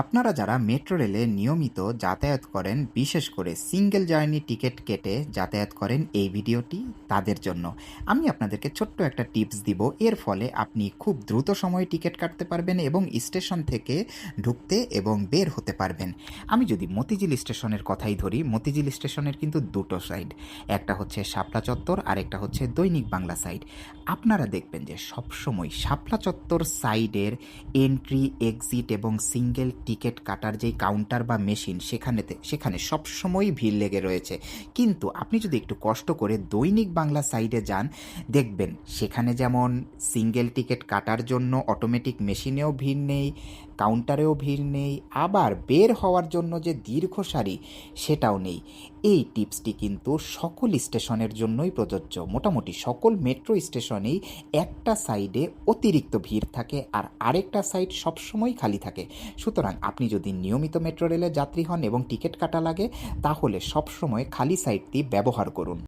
আপনারা যারা মেট্রো রেলে নিয়মিত যাতায়াত করেন, বিশেষ করে সিঙ্গেল জার্নি টিকিট কেটে যাতায়াত করেন এই ভিডিওটি তাদের জন্য, আমি আপনাদেরকে ছোট্ট একটা টিপস দিব। এর ফলে আপনি খুব দ্রুত সময়ে টিকিট কাটতে পারবেন এবং স্টেশন থেকে ঢুকতে এবং বের হতে পারবেন। আমি যদি মতিঝিল স্টেশনের কথাই ধরি, মতিঝিল স্টেশনের কিন্তু দুটো সাইড, একটা হচ্ছে শাপলা চত্বর আর একটা হচ্ছে দৈনিক বাংলা সাইড। আপনারা দেখবেন যে সবসময় শাপলা চত্বর সাইডের এন্ট্রি এক্সিট এবং সিঙ্গেল টিকিট কাটার যেই কাউন্টার বা মেশিন সেখানেতে সেখানে সবসময়ই ভিড় লেগে রয়েছে। কিন্তু আপনি যদি একটু কষ্ট করে দৈনিক বাংলা সাইডে যান, দেখবেন সেখানে যেমন সিঙ্গেল টিকিট কাটার জন্য অটোমেটিক মেশিনেও ভিড় নেই কাউন্টারেও ভিড় নেই, আবার বের হওয়ার জন্য যে দীর্ঘ সারি সেটাও নেই। এই টিপসটি কিন্তু সকল স্টেশনের জন্যই প্রযোজ্য। মোটামুটি সকল মেট্রো স্টেশনেই একটা সাইডে অতিরিক্ত ভিড় থাকে আর আরেকটা সাইড সবসময় খালি থাকে। সুতরাং আপনি যদি নিয়মিত মেট্রো রেলের যাত্রী হন এবং টিকিট কাটা লাগে, তাহলে সবসময় খালি সাইডটি ব্যবহার করুন।